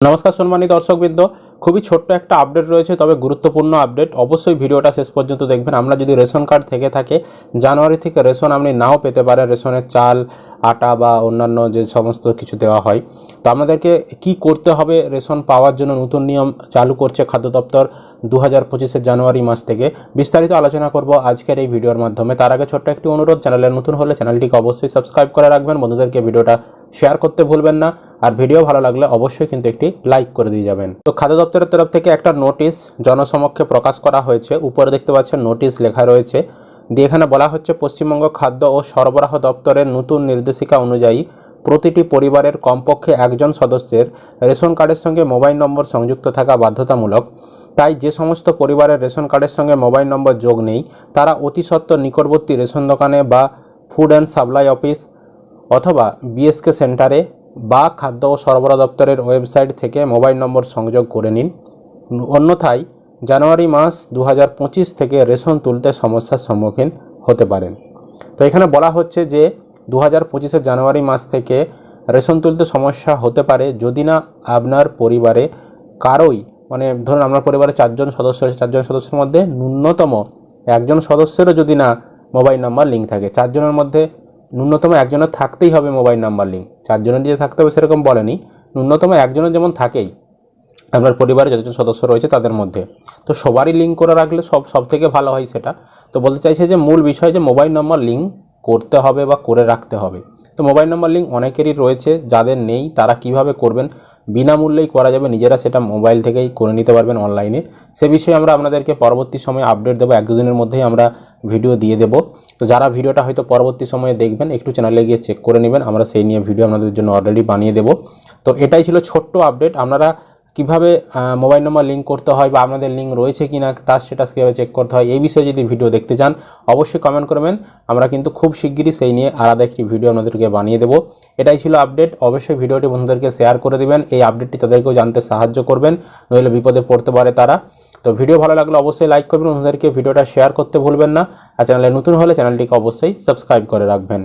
নমস্কার সম্মানিত দর্শকবৃন্দ, খুবই ছোট্ট একটা আপডেট রয়েছে, তবে গুরুত্বপূর্ণ আপডেট অবশ্যই ভিডিওটা শেষ পর্যন্ত দেখবেন। আমরা যদি রেশন কার্ড থেকে থাকে, জানুয়ারি থেকে রেশন আপনি নাও পেতে পারেন, রেশনের চাল, আটা বা অন্যান্য যে সমস্ত কিছু দেওয়া হয়। তো আপনাদেরকে কি করতে হবে? রেশন পাওয়ার জন্য নতুন নিয়ম চালু করছে খাদ্য দপ্তর দু হাজার জানুয়ারি মাস থেকে। বিস্তারিত আলোচনা করব আজকের এই ভিডিওর মাধ্যমে। তার আগে ছোট্ট একটি অনুরোধ, চ্যানেলে নতুন হলে চ্যানেলটিকে অবশ্যই সাবস্ক্রাইব করে রাখবেন। বন্ধুদেরকে ভিডিওটা শেয়ার করতে ভুলবেন না। আর ভিডিও ভালো লাগলে অবশ্যই কিন্তু একটি লাইক করে দিয়ে যাবেন। তো খাদ্য দপ্তরের তরফ থেকে একটা নোটিশ জনসমক্ষে প্রকাশ করা হয়েছে। উপরে দেখতে পাচ্ছেন নোটিশ লেখা রয়েছে। দিয়ে এখানে বলা হচ্ছে, পশ্চিমবঙ্গ খাদ্য ও সরবরাহ দপ্তরের নতুন নির্দেশিকা অনুযায়ী প্রতিটি পরিবারের কমপক্ষে একজন সদস্যের রেশন কার্ডের সঙ্গে মোবাইল নম্বর সংযুক্ত থাকা বাধ্যতামূলক। তাই যে সমস্ত পরিবারের রেশন কার্ডের সঙ্গে মোবাইল নম্বর যোগ নেই, তারা অতি সত্বর নিকটবর্তী রেশন দোকানে বা ফুড অ্যান্ড সাপ্লাই অফিস অথবা বিএসকে সেন্টারে বা খাদ্য ও সরবরাহ দপ্তরের ওয়েবসাইট থেকে মোবাইল নম্বর সংযোগ করে নিন। অন্যথায়, জানুয়ারি মাস দু হাজার পঁচিশ থেকে রেশন তুলতে সমস্যার সম্মুখীন হতে পারেন। তো এখানে বলা হচ্ছে যে দু হাজার জানুয়ারি মাস থেকে রেশন তুলতে সমস্যা হতে পারে যদি না আপনার পরিবারে কারোই মানে ধরুন আপনার পরিবারে চারজন সদস্য আছে, চারজন সদস্যের মধ্যে ন্যূনতম একজন সদস্যেরও যদি না মোবাইল নাম্বার লিঙ্ক থাকে, চারজনের মধ্যে ন্যূনতম একজনের থাকতেই হবে মোবাইল নাম্বার লিঙ্ক। চারজনের নিজে থাকতে হবে সেরকম বলেনি। ন্যূনতম একজনের যেমন থাকেই। আপনার পরিবারের যতজন সদস্য রয়েছে তাদের মধ্যে। তো সবারই লিঙ্ক করে রাখলে সব সব থেকে ভালো হয় সেটা। তো বলতে চাইছে যে মূল বিষয় যে মোবাইল নম্বর লিঙ্ক করতে হবে বা করে রাখতে হবে। তো মোবাইল নম্বর লিঙ্ক অনেকেরই রয়েছে, যাদের নেই তারা কীভাবে করবেন বিনামূল্যেই করা যাবে। নিজেরা সেটা মোবাইল থেকেই করে নিতে পারবেন অনলাইনে। সে বিষয়ে আমরা আপনাদেরকে পরবর্তী সময়ে আপডেট দেবো। এক দুদিনের মধ্যেই আমরা ভিডিও দিয়ে দেবো। তো যারা ভিডিওটা হয়তো পরবর্তী সময়ে দেখবেন, একটু চ্যানেলে গিয়ে চেক করে নেবেন। আমরা সেই নিয়ে ভিডিও আপনাদের জন্য অলরেডি বানিয়ে দেবো। তো এটাই ছিল ছোট্ট আপডেট আপনারা কীভাবে মোবাইল নম্বর লিঙ্ক করতে হয় বা আপনাদের লিঙ্ক রয়েছে কি না তার স্ট্যাটাস কীভাবে চেক করতে হয়, এই বিষয়ে যদি ভিডিও দেখতে চান, অবশ্যই কমেন্ট করবেন। আমরা কিন্তু খুব শিগগিরই সেই নিয়ে আলাদা একটি ভিডিও আপনাদেরকে বানিয়ে দেবো। এটাই ছিল আপডেট অবশ্যই ভিডিওটি বন্ধুদেরকে শেয়ার করে দেবেন। এই আপডেটটি তাদেরকেও জানতে সাহায্য করবেন, নইলে বিপদে পড়তে পারে তারা। তো ভিডিও ভালো লাগলে অবশ্যই লাইক করবেন বন্ধুদেরকে। ভিডিওটা শেয়ার করতে ভুলবেন না। আর চ্যানেলে নতুন হলে চ্যানেলটিকে অবশ্যই সাবস্ক্রাইব করে রাখবেন।